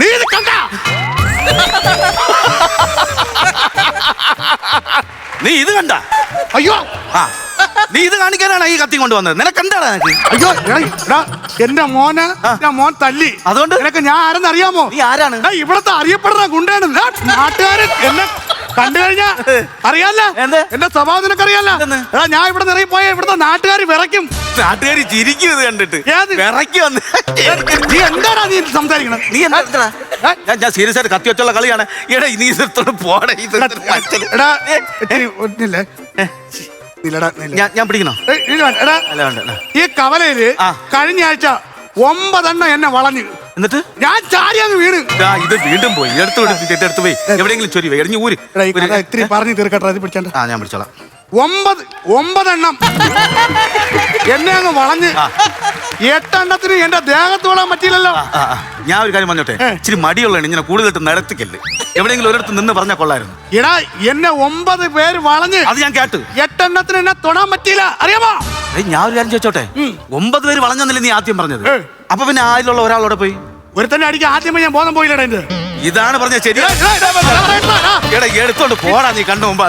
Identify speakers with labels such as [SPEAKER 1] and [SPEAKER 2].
[SPEAKER 1] നീ ഇത് കണ്ട?
[SPEAKER 2] നീ ഇത് കണ്ട?
[SPEAKER 1] അയ്യോ.
[SPEAKER 2] ആ. നീ ഇത് കാണിക്കാനാണ് ഈ കത്തി കൊണ്ടുവന്നത്. നിനക്ക് എന്താണ് നിനക്ക്?
[SPEAKER 1] അയ്യോ എടാ, എടാ, എന്റെ മോന് എന്റെ മോൻ തല്ലി.
[SPEAKER 2] അതുകൊണ്ട്?
[SPEAKER 1] നിനക്ക് ഞാൻ ആരെന്ന് അറിയാമോ
[SPEAKER 2] നീ ആരാണ്?
[SPEAKER 1] എടാ, ഇവിടത്തെ അറിയപ്പെടുന്ന ഗുണ്ടയാണ്. ദാ, നാട്ടുകാരൻ എന്നെ കണ്ടു കഴിഞ്ഞാ? അറിയാല്ല?
[SPEAKER 2] എന്ത്?
[SPEAKER 1] എന്റെ സ്വഭാവം നിനക്കറിയാല്ല?
[SPEAKER 2] എന്തെന്ന്?
[SPEAKER 1] എടാ ഞാൻ ഇവിടെ നിറയെ പോയ ഇവിടുത്തെ നാട്ടുകാർ വിറയ്ക്കും.
[SPEAKER 2] നാട്ടുകാർ ചിരിക്കും ഇത് കണ്ടിട്ട്.
[SPEAKER 1] ഏത്?
[SPEAKER 2] വിറക്കി വന്ന്.
[SPEAKER 1] നീ എന്താണ് നീ സംസാരിക്കണം?
[SPEAKER 2] നീ എന്താ? ഞാൻ ഞാൻ സീരിയസ് ആയിട്ട് കത്തി വെച്ചുള്ള കളിയാണ്. എടാ നീ ഇതൊക്കെ പോടെ ഇത് മനുഷ്യന്.
[SPEAKER 1] എടാ ഇത്തിരി ഒന്നില്ലേ.
[SPEAKER 2] ഞാൻ ഞാൻ പിടിക്കണോ?
[SPEAKER 1] ഏയ്, എടാ
[SPEAKER 2] അല്ല വേണ്ട വേണ്ട.
[SPEAKER 1] ഈ കവലയിൽ
[SPEAKER 2] ആ.
[SPEAKER 1] കഴിഞ്ഞ ആഴ്ച ഒമ്പതെണ്ണം എന്നെ വളഞ്ഞു
[SPEAKER 2] എന്നിട്ട്?
[SPEAKER 1] ഞാൻ ചാടി അങ്ങ് വീണ്.
[SPEAKER 2] ദാ, ഇത് വീണ്ടും പോയി. എടുത്തു എടുത്ത് പോയി. എവിടെയെങ്കിലും ചൊരി പോയി എടിഞ്ഞ് ഊര്.
[SPEAKER 1] എടാ ഈ കഥ ഇത്തിരി പറഞ്ഞു തീർക്കട്ടെ അത് പിടിച്ചണ്ട.
[SPEAKER 2] ആ ഞാൻ പിടിച്ചോളാം.
[SPEAKER 1] ഒമ്പത് ഒമ്പതെണ്ണം. എന്നെ അങ്ങ് വളഞ്ഞ്.
[SPEAKER 2] ആ.
[SPEAKER 1] എട്ടെണ്ണത്തിന് എന്റെ ദേഹത്ത് വിടാൻ പറ്റിയില്ലല്ലോ.
[SPEAKER 2] ആ, ആ. ഞാൻ ഒരു കാര്യം പറഞ്ഞോട്ടെ? ഇച്ചിരി മടിയുള്ളതാണ് ഇങ്ങനെ കൂടുതലിട്ട് നടത്തിക്കല്ല് എവിടെയെങ്കിലും ഒരിടത്ത് നിന്ന് പറഞ്ഞാൽ കൊള്ളായിരുന്നു.
[SPEAKER 1] എടാ എന്നെ ഒമ്പത് പേര് വളഞ്ഞ്.
[SPEAKER 2] അത് ഞാൻ കേട്ടു.
[SPEAKER 1] എട്ടെണ്ണത്തിന് എന്നെ തൊടാൻ പറ്റിയില്ല. അറിയാമോ?
[SPEAKER 2] ഏയ്, ഞാൻ ഒരു കാര്യം ചോദിച്ചോട്ടെ? ഒമ്പത് പേര് വളഞ്ഞെന്നല്ലേ നീ ആദ്യം പറഞ്ഞത്?
[SPEAKER 1] ഏ.
[SPEAKER 2] അപ്പൊ പിന്നെ ആയിലുള്ള ഒരാളോടെ പോയി
[SPEAKER 1] ഒരുത്തന്നെ അടിക്കാൻ ആദ്യമേ ഞാൻ ബോധം പോയില്ലടാ എന്റെ
[SPEAKER 2] ഇതാണ് പറഞ്ഞ ശരി
[SPEAKER 1] എടാ, എടാ, എടാ, എടാ, എടാ, എടാ.
[SPEAKER 2] എടാ എടുത്തോണ്ട് പോടാ നീ കണ്ടു മുമ്പ്